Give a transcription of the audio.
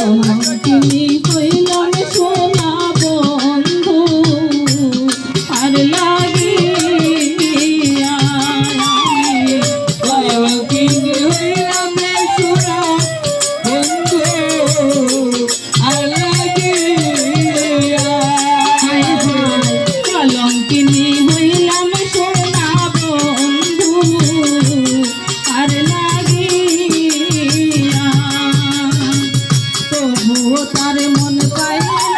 我们 তবুও তার মন পায়